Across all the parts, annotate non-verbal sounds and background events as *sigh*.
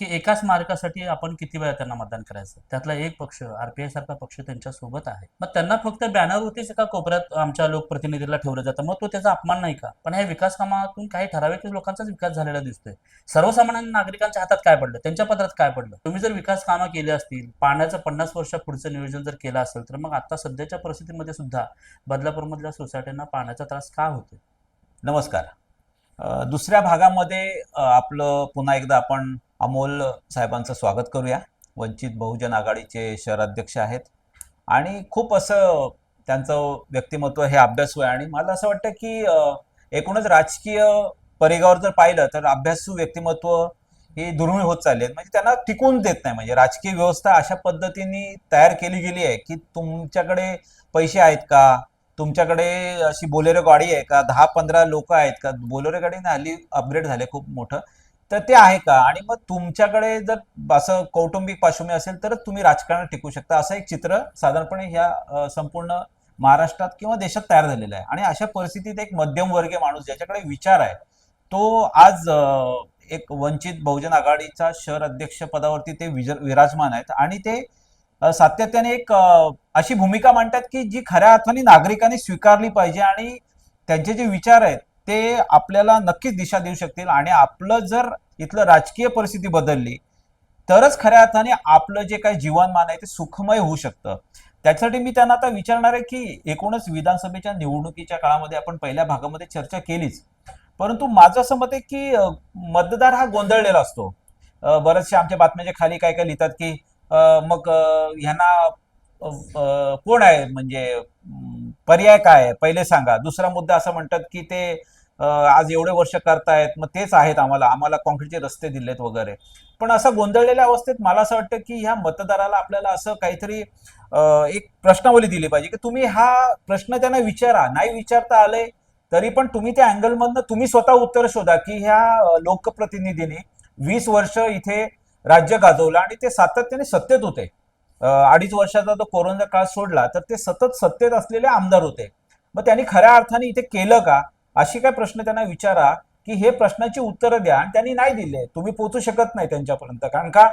की एकाच मार्कासाठी आपण किती वेळा त्यांना मतदान करायचं? त्यातला एक पक्ष आरपीआय सारखा पक्ष त्यांच्यासोबत आहे. मग त्यांना फक्त बॅनरवरतीच एका कोपऱ्यात आमच्या लोकप्रतिनिधीला ठेवलं जातं. मग तो त्याचा अपमान नाही का? पण ह्या विकास कामातून काही ठराविक लोकांचाच विकास झालेला दिसतोय. सर्वसामान्य नागरिकांच्या हातात काय पडलं? त्यांच्या पत्रात काय पडलं? तुम्ही जर विकास कामं केली असतील पाण्याचं पन्नास वर्ष पुढचं नियोजन जर केलं असेल तर मग आता सध्याच्या परिस्थितीमध्ये सुद्धा बदलापूरमधल्या सोसायट्यांना पाण्याचा त्रास का होतोय? नमस्कार. दुसऱ्या भागामध्ये आपलं पुन्हा एकदा आपण अमोल साहेबांचं स्वागत करूया. वंचित बहुजन आघाडीचे शहराध्यक्ष आहेत. आणि खूप असं त्यांचं व्यक्तिमत्व हे अभ्यासू आहे. आणि मला असं वाटतं की एकूणच राजकीय परिघावर जर पाहिलं तर अभ्यासू व्यक्तिमत्व ही दुर्मिळ होत चालली आहेत. म्हणजे त्यांना टिकून देत नाही. म्हणजे राजकीय व्यवस्था अशा पद्धतीने तयार केली गेली आहे की तुमच्याकडे पैसे आहेत का? तुमच्याकडे अशी बोलेरो गाडी आहे का? दहा पंधरा लोक आहेत का? बोलेरो गाडीने हल्ली अपग्रेड झाले खूप मोठं. तर ते आहे का? आणि मग तुमच्याकडे जर असं कौटुंबिक पार्श्वभूमी असेल तरच तुम्ही राजकारणात टिकू शकता. असं एक चित्र साधारणपणे ह्या संपूर्ण महाराष्ट्रात किंवा देशात तयार झालेलं आहे. आणि अशा परिस्थितीत एक मध्यमवर्गीय माणूस ज्याच्याकडे विचार आहे तो आज एक वंचित बहुजन आघाडीचा शहर अध्यक्ष पदावरती ते विज- विराजमान आहेत. आणि ते सातत्याने एक अशी भूमिका मांडतात की जी खऱ्या अर्थाने नागरिकांनी स्वीकारली पाहिजे. आणि त्यांचे जे विचार आहेत ते आपल्याला नक्कीच दिशा देऊ शकतील. आणि आपलं जर इथलं राजकीय परिस्थिती बदलली तरच खऱ्या अर्थाने आपलं जे काही जीवनमान आहे ते सुखमय होऊ शकतं. त्यासाठी मी त्यांना आता विचारणार आहे की एकूणच विधानसभेच्या निवडणुकीच्या काळामध्ये आपण पहिल्या भागामध्ये चर्चा केलीच. परंतु माझं असं मत आहे की मतदार हा गोंधळलेला असतो. बऱ्याचशा बरेचसे आमच्या बातम्याच्या खाली काय काय लिहितात की मग ह्यांना कोण आहे? म्हणजे पर्याय काय आहे? पहिले सांगा. दुसरा मुद्दा असं म्हणतात की ते आज एवढे वर्ष करतायत मग तेच आहेत आम्हाला आम्हाला कॉन्क्रीटचे रस्ते दिलेत वगैरे. पण असं गोंधळलेल्या अवस्थेत मला असं वाटतं की ह्या मतदाराला आपल्याला असं काहीतरी एक प्रश्नावली दिली पाहिजे की तुम्ही हा प्रश्न त्यांना विचारा. नाही विचारता आले तरी पण तुम्ही त्या अँगलमधनं तुम्ही स्वतः उत्तर शोधा की ह्या लोकप्रतिनिधीने वीस वर्ष इथे राज्य गाजवलं आणि ते सातत्याने सत्तेत होते. अडीच वर्षाचा तो कोरोना काळ सोडला तर ते सतत सत्तेत असलेले आमदार होते. मग त्यांनी खऱ्या अर्थाने इथे केलं का? अशी काय प्रश्न त्यांना विचारा की हे प्रश्नाची उत्तरं द्या आणि त्यांनी नाही दिले. तुम्ही पोहोचू शकत नाही त्यांच्यापर्यंत. कारण का?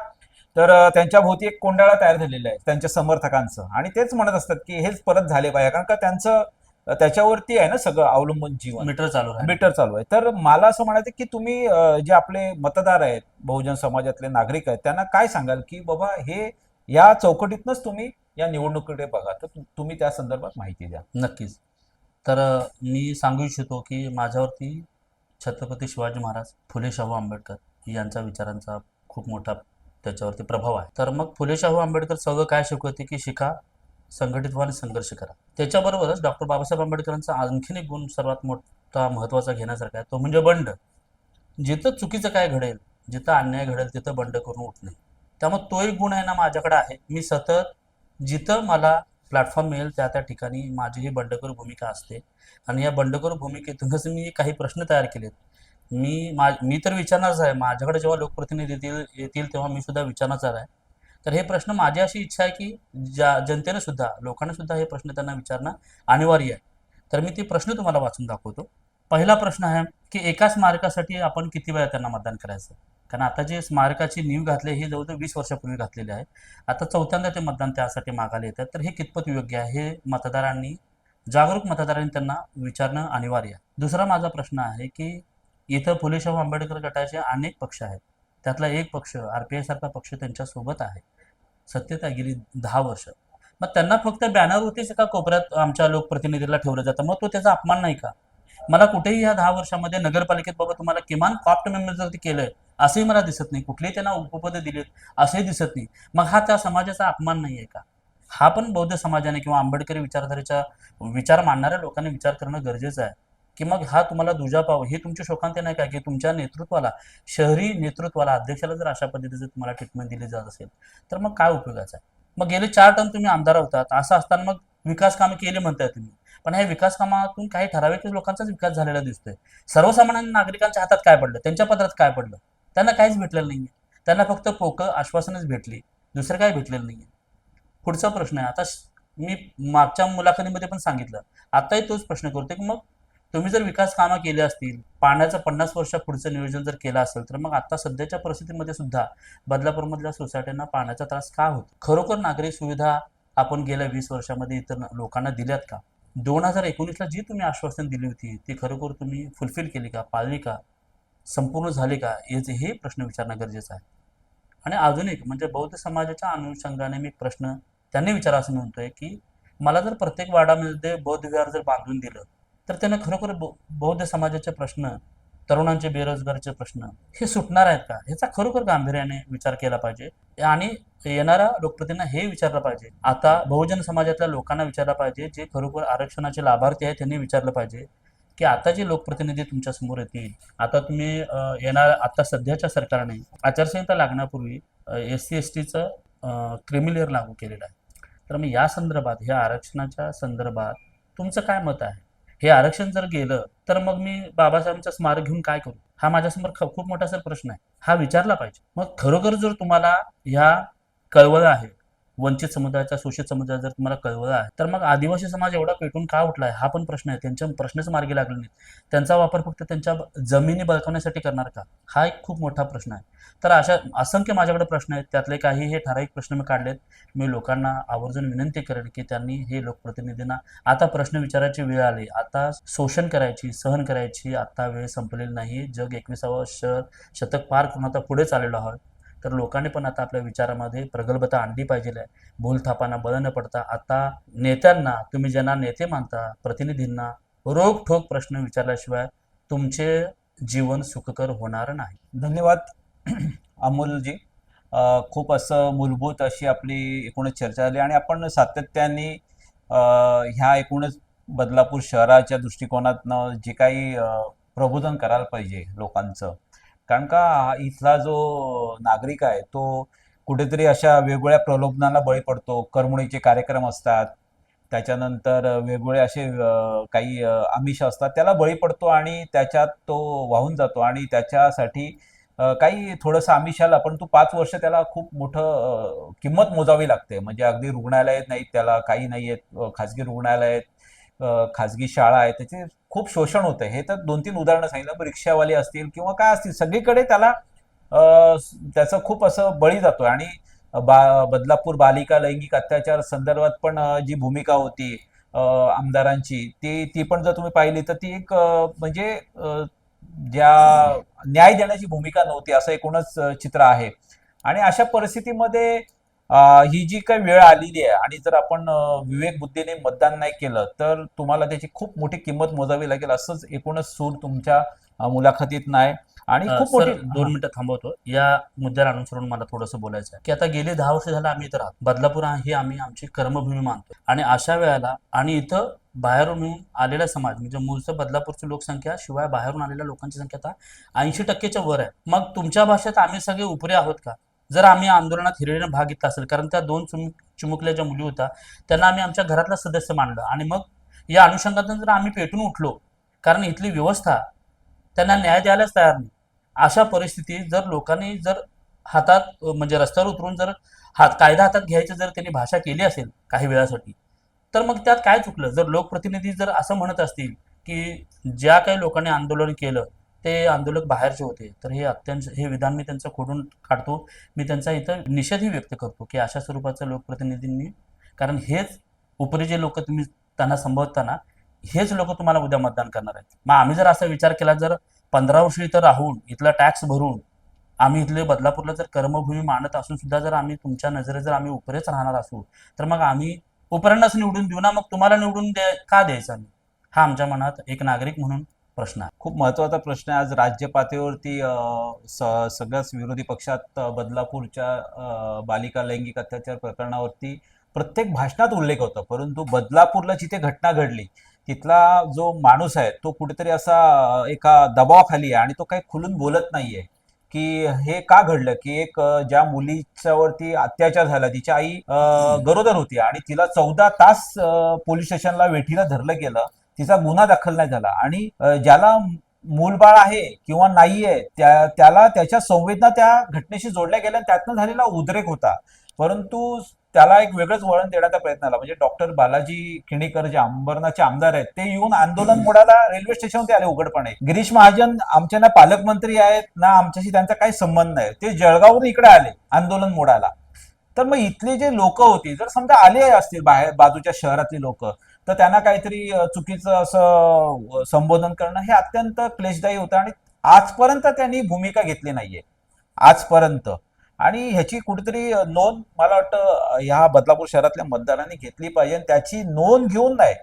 तर त्यांच्या भोवती एक कोंडाळा तयार झालेला आहे त्यांच्या समर्थकांचं. आणि तेच म्हणत असतात की हेच परत झाले पाहिजे. कारण का त्यांचं त्याच्यावरती आहे ना सगळं अवलंबून जीवन. मीटर चालू आहे मीटर चालू आहे. तर मला असं म्हणायचं की तुम्ही जे आपले मतदार आहेत बहुजन समाजातले नागरिक आहेत त्यांना काय सांगाल की बाबा हे या चौकटीतनच तुम्ही या निवडणुकीकडे बघा. तर तुम्ही त्या संदर्भात माहिती द्या. नक्कीच. तर मी सांगू इच्छितो की माझ्यावरती छत्रपती शिवाजी महाराज फुले शाहू आंबेडकर यांचा विचारांचा खूप मोठा त्याच्यावरती प्रभाव आहे. तर मग फुले शाहू आंबेडकर सगळं काय शिकवते की शिका संघटित व्हा आणि संघर्ष करा. त्याच्याबरोबरच डॉक्टर बाबासाहेब आंबेडकरांचा आणखीन एक गुण सर्वात मोठा महत्त्वाचा घेण्यासारखा आहे तो म्हणजे बंड. जिथं चुकीचं काय घडेल जिथं अन्याय घडेल तिथं बंड करून उठणे. त्यामुळे तो एक गुण आहे ना माझ्याकडे आहे. मी सतत जिथं मला प्लॅटफॉर्म मिळेल त्या त्या ठिकाणी माझी ही बंडखोर भूमिका असते. आणि या बंडखोर भूमिकेतूनच मी काही प्रश्न तयार केलेत. मी मा मी तर विचारणारच आहे. माझ्याकडे जेव्हा लोकप्रतिनिधी येतील येतील तेव्हा मी सुद्धा विचारणारच आहे. तर हे प्रश्न माझी अशी इच्छा आहे की ज्या जनतेने सुद्धा लोकांना सुद्धा हे प्रश्न त्यांना विचारणं अनिवार्य आहे. तर मी ते प्रश्न तुम्हाला वाचून दाखवतो. पहिला प्रश्न आहे की एकाच मार्कासाठी आपण किती वेळा त्यांना मतदान करायचं? कारण आता जे स्मारकाची नीव घातली ही जवळजवळ वीस वर्षापूर्वी घातलेली आहे. आता चौथ्यांदा ते मतदान त्यासाठी मागायला येतात. तर हे कितपत योग्य आहे? हे मतदारांनी जागरूक मतदारांनी त्यांना विचारणं अनिवार्य आहे. दुसरा माझा प्रश्न आहे की इथं फुले शाहू आंबेडकर गटाचे अनेक पक्ष आहेत. त्यातला एक पक्ष आर पी आय सारखा पक्ष त्यांच्यासोबत आहे. सत्तेत गेली दहा वर्ष. मग त्यांना फक्त बॅनरवरतीच एका कोपऱ्यात आमच्या लोकप्रतिनिधीला ठेवलं जातं. मग तो त्याचा अपमान नाही का? मला कुठेही ह्या दहा वर्षामध्ये नगरपालिकेत बाबा तुम्हाला किमान कॉप्ट मेंबर जर ते केलंय. असंही मला दिसत नाही. कुठलेही त्यांना उपपद दिलीत असंही दिसत नाही. मग हा त्या समाजाचा अपमान नाही आहे का? हा पण बौद्ध समाजाने किंवा आंबेडकरी विचारधारेच्या विचार मांडणाऱ्या लोकांनी विचार करणं गरजेचं आहे. की मग हा तुम्हाला दुजापाव हे तुमच्या शोकांत नाही का? की तुमच्या नेतृत्वाला शहरी नेतृत्वाला अध्यक्षाला जर अशा पद्धतीचं तुम्हाला ट्रीटमेंट दिली जात असेल तर मग काय उपयोगाचं आहे? मग गेले चार टर्म तुम्ही आमदार होतात. असं असताना मग विकास कामं केले म्हणताय तुम्ही. पण ह्या विकास कामातून काही ठराविक लोकांचाच विकास झालेला दिसतोय. सर्वसामान्य नागरिकांच्या हातात काय पडलं? त्यांच्या पदरात काय पडलं? त्यांना काहीच भेटलेलं नाहीये. त्यांना फक्त पोकळ आश्वासनच भेटली. दुसरं काय भेटलेलं नाहीये. पुढचा प्रश्न आहे. आता मी मागच्या मुलाखतीमध्ये पण सांगितलं. आताही तोच प्रश्न करतो की मग तुम्ही जर विकास कामं केली असतील पाण्याचं पन्नास वर्षा पुढचं नियोजन जर केलं असेल तर मग आता सध्याच्या परिस्थितीमध्ये सुद्धा बदलापूरमधल्या सोसायट्यांना पाण्याचा त्रास का होतो? खरोखर नागरी सुविधा आपण गेल्या वीस वर्षामध्ये इतर लोकांना दिल्यात का? दोन हजार एकोणीसला जी तुम्ही आश्वासन दिली होती ती खरोखर तुम्ही फुलफिल केली का पाळली का? संपूर्ण झाले का याचे हे प्रश्न विचारणं गरजेचं आहे. आणि अजून एक म्हणजे बौद्ध समाजाच्या अनुषंगाने मी प्रश्न त्यांनी विचारा असं म्हणतोय की मला जर प्रत्येक वाडामध्ये बौद्ध विहार जर बांधून दिलं तर त्यांना खरोखर बौद्ध समाजाचे प्रश्न तरुणांचे बेरोजगारीचे प्रश्न हे सुटणार आहेत का? ह्याचा खरोखर गांभीर्याने विचार केला पाहिजे. आणि येणाऱ्या लोकप्रतींना हे विचारलं पाहिजे. आता बहुजन समाजातल्या लोकांना विचारलं पाहिजे जे खरोखर आरक्षणाचे लाभार्थी आहेत त्यांनी विचारलं पाहिजे. की आता जे लोकप्रतिनिधी तुमच्यासमोर येतील आता तुम्ही येणार आता सध्याच्या सरकारने आचारसंहिता लागण्यापूर्वी एस सी एस टीचं क्रिमिलेअर लागू केलेलं आहे. तर मग या संदर्भात ह्या आरक्षणाच्या संदर्भात तुमचं काय मत आहे? हे आरक्षण जर गेलं तर मग मी बाबासाहेबांचं स्मारक घेऊन काय करू? हा माझ्यासमोर खूप मोठा सर प्रश्न आहे. हा विचारला पाहिजे. मग खरोखर जर तुम्हाला ह्या कळवळ आहे वंचित समुदायाचा शोषित समुदाय जर तुम्हाला कळवला आहे तर मग आदिवासी समाज एवढा पेटून का उठला आहे हा पण प्रश्न आहे. त्यांच्या प्रश्नच मार्गी लागले नाहीत. त्यांचा वापर फक्त त्यांच्या जमिनी बळकावण्यासाठी करणार का? हा एक खूप मोठा प्रश्न आहे. तर अशा असंख्य माझ्याकडे प्रश्न आहेत. त्यातले काही हे ठराविक प्रश्न मी काढलेत. मी लोकांना आवर्जून विनंती करेन की त्यांनी हे लोकप्रतिनिधींना आता प्रश्न विचारायची वेळ आली. आता शोषण करायची सहन करायची आता वेळ संपलेली नाही जग एकविसावं श शतक पार करून आता पुढे चाललेलो आहोत. तर लोकांनी पण आता आपल्या विचारामध्ये प्रगल्भता आणली पाहिजे आहे. भूलथापांना बळ न पडता आता नेत्यांना तुम्ही ज्यांना नेते मानता प्रतिनिधींना रोखठोक प्रश्न विचारल्याशिवाय तुमचे जीवन सुखकर होणार नाही. धन्यवाद *clears throat* अमोलजी. खूप असं मूलभूत अशी आपली एकूणच चर्चा झाली आणि आपण सातत्याने ह्या एकूणच बदलापूर शहराच्या दृष्टिकोनातनं जे काही प्रबोधन करायला पाहिजे लोकांचं कारण का इथला जो नागरिक आहे तो कुठेतरी अशा वेगवेगळ्या प्रलोभनाला बळी पडतो. करमणुकीचे कार्यक्रम असतात. त्याच्यानंतर वेगवेगळे असे काही आमिष असतात. त्याला बळी पडतो आणि त्याच्यात तो वाहून जातो आणि त्याच्यासाठी काही थोडंसं आमिषाला पण तू पाच वर्ष त्याला खूप मोठं किंमत मोजावी लागते. म्हणजे अगदी रुग्णालयात नाहीत त्याला काही नाही आहेत खाजगी रुग्णालय आहेत खाजगी शाळा आहे त्याचे खूप शोषण होतं. हे तर दोन तीन उदाहरणं सांगितलं. पण रिक्षावाले असतील किंवा काय असतील सगळीकडे त्याला त्याचं खूप असं बळी जातो आणि बा बदलापूर बालिका लैंगिक अत्याचार संदर्भात पण जी भूमिका होती आमदारांची ती ती पण जर तुम्ही पाहिली तर ती एक म्हणजे ज्या न्याय देण्याची भूमिका नव्हती असं एकूणच चित्र आहे. आणि अशा परिस्थितीमध्ये ही जी काही वेळ आलेली आहे आणि जर आपण विवेक बुद्धीने मतदान नाही केलं तर तुम्हाला त्याची खूप मोठी किंमत मोजावी लागेल असंच एकूणच सूर तुमच्या मुलाखतीत नाही. आणि खूप मोठी दोन मिनिटं थांबवतो. या मुद्द्याला अनुसरून मला थोडंसं बोलायचं आहे. की आता गेले दहा वर्ष झालं आम्ही इथं राहतो. बदलापूर हा- ही आम्ही आमची कर्मभूमी मानतो. आणि अशा वेळेला आणि इथं बाहेरून येऊन आलेला समाज म्हणजे मूळचं बदलापूरची लोकसंख्या शिवाय बाहेरून आलेल्या लोकांची संख्या आता ऐंशी टक्केच्या वर आहे. मग तुमच्या भाषेत आम्ही सगळे उपरे आहोत का? जर आम्ही आंदोलनात हिरिरीने भाग घेतला असेल कारण त्या दोन चुम चिमुकल्या ज्या मुली होत्या त्यांना आम्ही आमच्या घरातला सदस्य मानलं. आणि मग या अनुषंगातून जर आम्ही पेटून उठलो कारण इथली व्यवस्था त्यांना न्याय द्यायलाच तयार नाही. अशा परिस्थितीत जर लोकांनी जर हातात म्हणजे रस्त्यावर उतरून जर हात कायदा हातात घ्यायची जर त्यांनी भाषा केली असेल काही वेळासाठी तर मग त्यात काय चुकलं? जर लोकप्रतिनिधी जर असं म्हणत असतील की ज्या काही लोकांनी आंदोलन केलं ते आंदोलक बाहेरचे होते. तर हे अत्यंत हे विधान मी त्यांचं खोडून काढतो. मी त्यांचा इथं निषेधही व्यक्त करतो की अशा स्वरूपाचं लोकप्रतिनिधींनी कारण हेच उपरी जे लोक तुम्ही त्यांना संभवताना हेच लोक तुम्हाला उद्या मतदान करणार आहेत. मग आम्ही जर असा विचार केला जर पंधरा वर्ष इथं राहून इथला टॅक्स भरून आम्ही इथले बदलापूरला जर कर्मभूमी मानत असून सुद्धा जर आम्ही तुमच्या नजरेत जर आम्ही उपरेच राहणार असू तर मग आम्ही उपरांनाच निवडून देऊ ना? मग तुम्हाला निवडून दे का द्यायचं आम्ही? हा आमच्या मनात एक नागरिक म्हणून प्रश्न आहे. खूप महत्त्वाचा प्रश्न आहे. आज राज्य पातळीवरती स- सगळ्याच विरोधी पक्षात बदलापूरच्या बालिका लैंगिक अत्याचार प्रकरणावरती प्रत्येक भाषणात उल्लेख होता. परंतु बदलापूरला जिथे घटना घडली तिथला जो माणूस आहे तो कुठेतरी असा एका दबावाखाली आहे आणि तो काही खुलून बोलत नाहीये की हे का घडलं? की एक ज्या मुलीच्यावरती अत्याचार झाला तिची आई गरोदर होती आणि तिला चौदा तास पोलीस स्टेशनला वेठीला धरलं गेलं. तिचा गुन्हा दाखल नाही झाला. आणि ज्याला मूलबाळ आहे किंवा नाहीये त्या त्याला त्याच्या संवेदना त्या घटनेशी जोडल्या गेल्या आणि त्यातनं झालेला उद्रेक होता. परंतु त्याला एक वेगळंच वळण देण्याचा प्रयत्न आला. म्हणजे डॉक्टर बालाजी किणीकर जे अंबरनाथचे आमदार आहेत ते येऊन आंदोलन मोडायला रेल्वे स्टेशनवरती आले उघडपणे. गिरीश महाजन आमचे ना पालकमंत्री आहेत ना आमच्याशी त्यांचा काही संबंध नाही. ते जळगाववरून इकडे आले आंदोलन मोडायला. तर मग इथली जे लोक होती जर समजा आले असतील बाहेर बाजूच्या शहरातली लोक तर त्यांना काहीतरी चुकीचं असं संबोधन करणं हे अत्यंत क्लेशदायी होतं आणि आजपर्यंत त्यांनी भूमिका घेतली नाहीये. आजपर्यंत. आणि ह्याची कुठेतरी नोंद मला वाटतं ह्या बदलापूर शहरातल्या मतदारांनी घेतली पाहिजे आणि त्याची नोंद घेऊन नाही.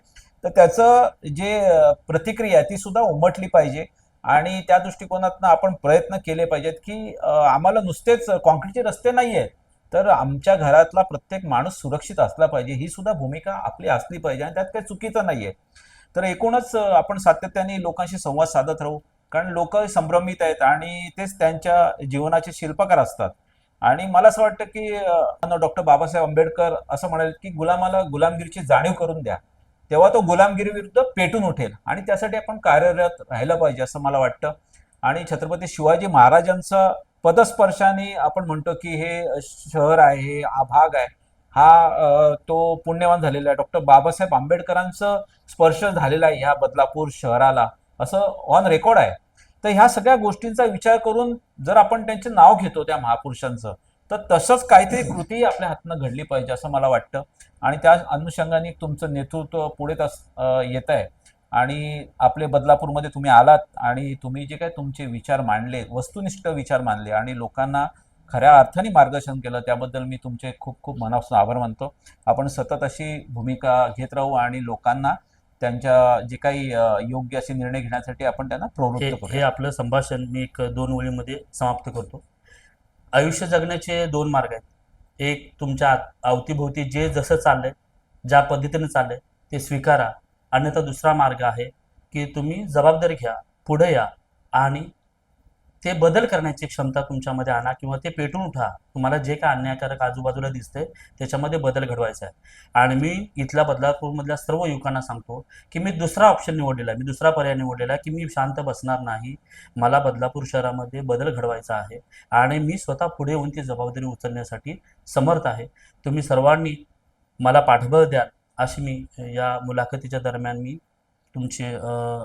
तर त्याचं जे प्रतिक्रिया आहे ती सुद्धा उमटली पाहिजे. आणि त्या दृष्टिकोनातनं आपण प्रयत्न केले पाहिजेत की आम्हाला नुसतेच कॉन्क्रीटचे रस्ते नाही आहेत तर आमच्या घरातला प्रत्येक माणूस सुरक्षित असला पाहिजे ही सुद्धा भूमिका आपली असली पाहिजे आणि त्यात काही चुकीचं नाहीये. तर एकूणच आपण सातत्याने लोकांशी संवाद साधत राहू कारण लोक संभ्रमित आहेत आणि तेच त्यांच्या जीवनाचे शिल्पकार असतात. आणि मला असं वाटतं की डॉक्टर बाबासाहेब आंबेडकर असं म्हणाल की गुलामाला गुलामगिरीची जाणीव करून द्या तेव्हा तो गुलामगिरीविरुद्ध पेटून उठेल आणि त्यासाठी आपण कार्यरत राहिलं पाहिजे असं मला वाटतं. आणि छत्रपती शिवाजी महाराजांचं पदस्पर्शाने आपण म्हणतो की हे शहर आहे हे हा भाग आहे हा तो पुण्यवान झालेला आहे. डॉक्टर बाबासाहेब आंबेडकरांचं स्पर्श झालेला आहे ह्या बदलापूर शहराला. असं ऑन रेकॉर्ड आहे. तर ह्या सगळ्या गोष्टींचा विचार करून जर आपण त्यांचे नाव घेतो त्या महापुरुषांचं तर तसंच काहीतरी कृती आपल्या हातनं घडली पाहिजे असं मला वाटतं. आणि त्या अनुषंगाने तुमचं नेतृत्व पुढे तस येत आहे. आणि आपले बदलापूरमध्ये तुम्ही आलात आणि तुम्ही जे काय तुमचे विचार मांडले वस्तुनिष्ठ विचार मांडले आणि लोकांना खऱ्या अर्थाने मार्गदर्शन केलं त्याबद्दल मी तुमचे खूप खूप मनापासून आभार मानतो. आपण सतत अशी भूमिका घेत राहू आणि लोकांना त्यांच्या जे काही योग्य असे निर्णय घेण्यासाठी आपण त्यांना हे प्रवृत्त हे करू आपलं संभाषण मी एक दोन ओळीमध्ये समाप्त करतो. आयुष्य जगण्याचे दोन मार्ग आहेत. एक तुमच्या अवतीभोवती जे जसं चाललंय ज्या पद्धतीने चाललंय ते स्वीकारा. अन्यथा दुसरा मार्ग आहे की तुम्ही जबाबदारी घ्या पुढे या आणि ते बदल करण्याची क्षमता तुमच्यामध्ये आणा किंवा ते पेटून उठा. तुम्हाला जे काय अन्यायकारक आजूबाजूला दिसते त्याच्यामध्ये बदल घडवायचा आहे. आणि मी इथल्या बदलापूरमधल्या सर्व युवकांना सांगतो की मी दुसरा ऑप्शन निवडलेला आहे. मी दुसरा पर्याय निवडलेला आहे की मी शांत बसणार नाही. मला बदलापूर शहरामध्ये बदल घडवायचा आहे आणि मी स्वतः पुढे येऊन ती जबाबदारी उचलण्यासाठी समर्थ आहे. तुम्ही सर्वांनी मला पाठबळ द्याल. अशी मी या मुलाखतीच्या दरम्यान मी तुमची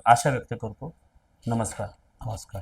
आशा व्यक्त करतो. नमस्कार. नमस्कार.